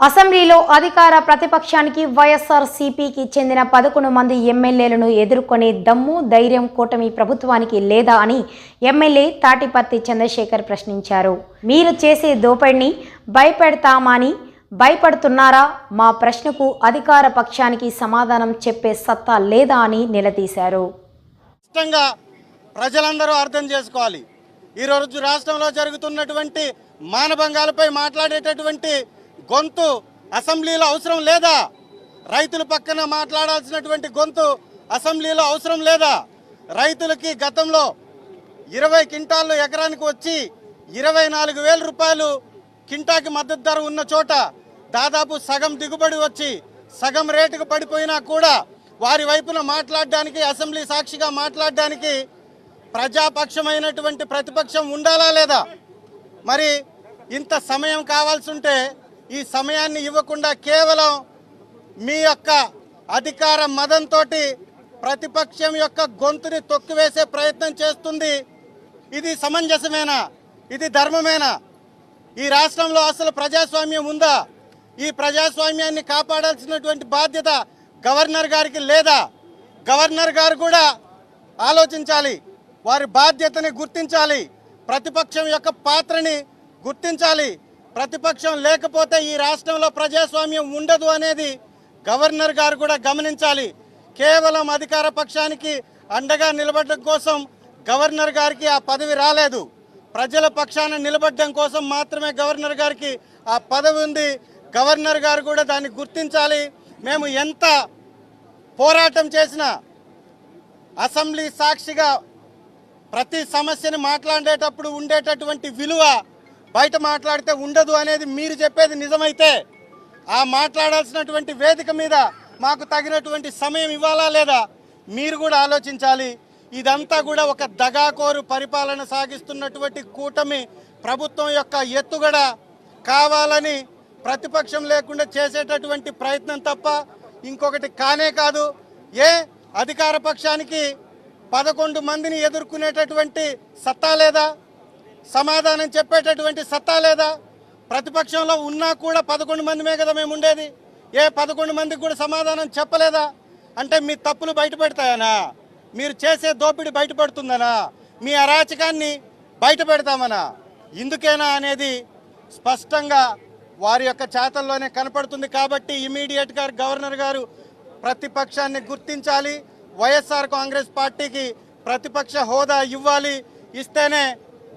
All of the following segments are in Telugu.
అసెంబ్లీలో అధికార ప్రతిపక్షానికి వైఎస్ఆర్ సిపికి చెందిన పదకొండు మంది ఎమ్మెల్యేలను ఎదుర్కొనే దమ్ము ధైర్యం కూటమి ప్రభుత్వానికి లేదా అని ఎమ్మెల్యే తాటిపత్తి చంద్రశేఖర్ ప్రశ్నించారు. మీరు చేసే దోపిడిని భయపెడతామని భయపడుతున్నారా? మా ప్రశ్నకు అధికార పక్షానికి సమాధానం చెప్పే సత్తా లేదా అని నిలదీశారు. స్పష్టంగా ప్రజలందరూ అర్థం చేసుకోవాలి. ఈరోజు రాష్ట్రంలో జరుగుతున్నటువంటి మానభంగాలపై మాట్లాడేటటువంటి గొంతు అసెంబ్లీలో అవసరం లేదా? రైతుల పక్కన మాట్లాడాల్సినటువంటి గొంతు అసెంబ్లీలో అవసరం లేదా? రైతులకి గతంలో ఇరవై క్వింటాళ్ళు ఎకరానికి వచ్చి ఇరవై నాలుగు వేల రూపాయలు కింటాకి మద్దతు ధర ఉన్న చోట దాదాపు సగం దిగుబడి వచ్చి సగం రేటుకు పడిపోయినా కూడా వారి వైపున మాట్లాడడానికి అసెంబ్లీ సాక్షిగా మాట్లాడడానికి ప్రజాపక్షమైనటువంటి ప్రతిపక్షం ఉండాలా లేదా? మరి ఇంత సమయం కావాల్సి ఉంటే ఈ సమయాన్ని ఇవ్వకుండా కేవలం మీ యొక్క అధికార మదంతో ప్రతిపక్షం యొక్క గొంతుని తొక్కివేసే ప్రయత్నం చేస్తుంది. ఇది సమంజసమేనా? ఇది ధర్మమేనా? ఈ రాష్ట్రంలో అసలు ప్రజాస్వామ్యం ఉందా? ఈ ప్రజాస్వామ్యాన్ని కాపాడాల్సినటువంటి బాధ్యత గవర్నర్ గారికి లేదా? గవర్నర్ గారు కూడా ఆలోచించాలి. వారి బాధ్యతని గుర్తించాలి. ప్రతిపక్షం యొక్క పాత్రని గుర్తించాలి. ప్రతిపక్షం లేకపోతే ఈ రాష్ట్రంలో ప్రజాస్వామ్యం ఉండదు అనేది గవర్నర్ గారు కూడా గమనించాలి. కేవలం అధికార పక్షానికి అండగా నిలబడడం కోసం గవర్నర్ గారికి ఆ పదవి రాలేదు. ప్రజల పక్షాన నిలబడడం కోసం మాత్రమే గవర్నర్ గారికి ఆ పదవి ఉంది. గవర్నర్ గారు కూడా దాన్ని గుర్తించాలి. మేము ఎంత పోరాటం చేసినా అసెంబ్లీ సాక్షిగా ప్రతి సమస్యని మాట్లాడేటప్పుడు ఉండేటటువంటి విలువ బయట మాట్లాడితే ఉండదు అనేది మీరు చెప్పేది నిజమైతే ఆ మాట్లాడాల్సినటువంటి వేదిక మీద మాకు తగినటువంటి సమయం ఇవ్వాలా లేదా? మీరు కూడా ఆలోచించాలి. ఇదంతా కూడా ఒక దగాకోరు పరిపాలన సాగిస్తున్నటువంటి కూటమి ప్రభుత్వం యొక్క ఎత్తుగడ కావాలని ప్రతిపక్షం లేకుండా చేసేటటువంటి ప్రయత్నం తప్ప ఇంకొకటి కానే కాదు. ఏ అధికార పక్షానికి పదకొండు మందిని ఎదుర్కొనేటటువంటి సత్తా లేదా? సమాధానం చెప్పేటటువంటి సత్తా లేదా? ప్రతిపక్షంలో ఉన్నా కూడా పదకొండు మందిమే కదా మేము ఉండేది. ఏ పదకొండు మందికి కూడా సమాధానం చెప్పలేదా? అంటే మీ తప్పులు బయటపెడతాయనా? మీరు చేసే దోపిడీ బయటపడుతుందనా? మీ అరాచకాన్ని బయట పెడతామనా ఇందుకేనా అనేది స్పష్టంగా వారి యొక్క చేతల్లోనే కనపడుతుంది కాబట్టి ఇమీడియట్గా గవర్నర్ గారు ప్రతిపక్షాన్ని గుర్తించాలి. వైఎస్ఆర్ కాంగ్రెస్ పార్టీకి ప్రతిపక్ష హోదా ఇవ్వాలి. ఇస్తేనే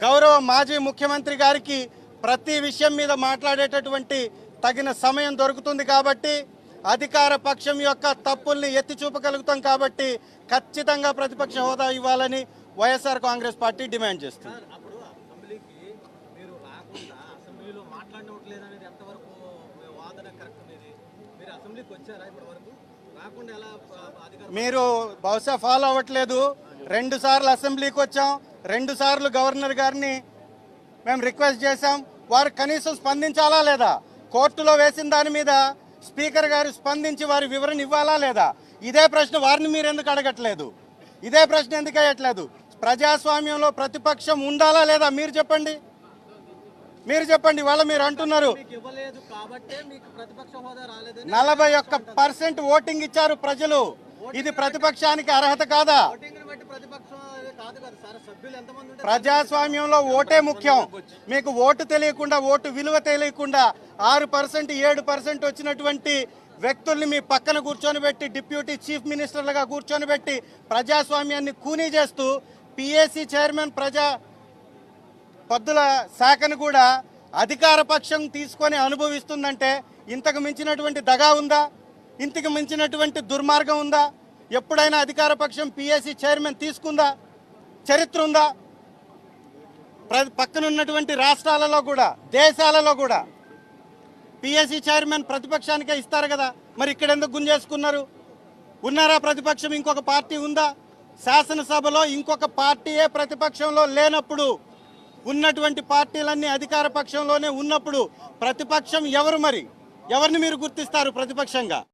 గౌరవ మాజీ ముఖ్యమంత్రి గారికి ప్రతి విషయం మీద మాట్లాడేటటువంటి తగిన సమయం దొరుకుతుంది కాబట్టి అధికార పక్షం యొక్క తప్పుల్ని ఎత్తి చూపగలుగుతాం కాబట్టి ఖచ్చితంగా ప్రతిపక్ష హోదా ఇవ్వాలని వైఎస్ఆర్ కాంగ్రెస్ పార్టీ డిమాండ్ చేస్తుంది. మీరు బహుశా ఫాలో అవ్వట్లేదు. రెండు సార్లు అసెంబ్లీకి వచ్చాం. రెండు సార్లు గవర్నర్ గారిని మేము రిక్వెస్ట్ చేశాం. వారు కనీసం స్పందించాలా లేదా? కోర్టులో వేసిన దాని మీద స్పీకర్ గారు స్పందించి వారి వివరణ ఇవ్వాలా లేదా? ఇదే ప్రశ్న వారిని మీరు ఎందుకు అడగట్లేదు? ఇదే ప్రశ్న ఎందుకు వేయట్లేదు? ప్రజాస్వామ్యంలో ప్రతిపక్షం ఉండాలా లేదా? మీరు చెప్పండి. మీరు చెప్పండి. వాళ్ళ మీరు అంటున్నారు. నలభై ఒక్క పర్సెంట్ ఓటింగ్ ఇచ్చారు ప్రజలు. ఇది ప్రతిపక్షానికి అర్హత కాదా? ప్రజాస్వామ్యంలో ఓటే ముఖ్యం. మీకు ఓటు తెలియకుండా ఓటు విలువ తెలియకుండా ఆరు పర్సెంట్ ఏడు పర్సెంట్ వచ్చినటువంటి వ్యక్తుల్ని మీ పక్కన కూర్చొని పెట్టి డిప్యూటీ చీఫ్ మినిస్టర్లుగా కూర్చొని పెట్టి ప్రజాస్వామ్యాన్ని కూనీ చేస్తూ పిఏసీ చైర్మన్ ప్రజా పద్దుల శాఖను కూడా అధికార పక్షం తీసుకొని అనుభవిస్తుందంటే ఇంతకు మించినటువంటి దగా ఉందా? ఇంతకు మించినటువంటి దుర్మార్గం ఉందా? ఎప్పుడైనా అధికార పక్షం పిఎస్సి చైర్మన్ తీసుకుందా? చరిత్ర ఉందా? ప్ర- పక్కనున్నటువంటి రాష్ట్రాలలో కూడా దేశాలలో కూడా పిఎస్సి చైర్మన్ ప్రతిపక్షానికే ఇస్తారు కదా? మరి ఇక్కడ ఎందుకు గుంజేసుకున్నారు? ఉన్నారా ప్రతిపక్షం? ఇంకొక పార్టీ ఉందా? శాసనసభలో ఇంకొక పార్టీయే ప్రతిపక్షంలో లేనప్పుడు ఉన్నటువంటి పార్టీలన్నీ అధికార పక్షంలోనే ఉన్నప్పుడు ప్రతిపక్షం ఎవరు మరి? ఎవరిని మీరు గుర్తిస్తారు ప్రతిపక్షంగా?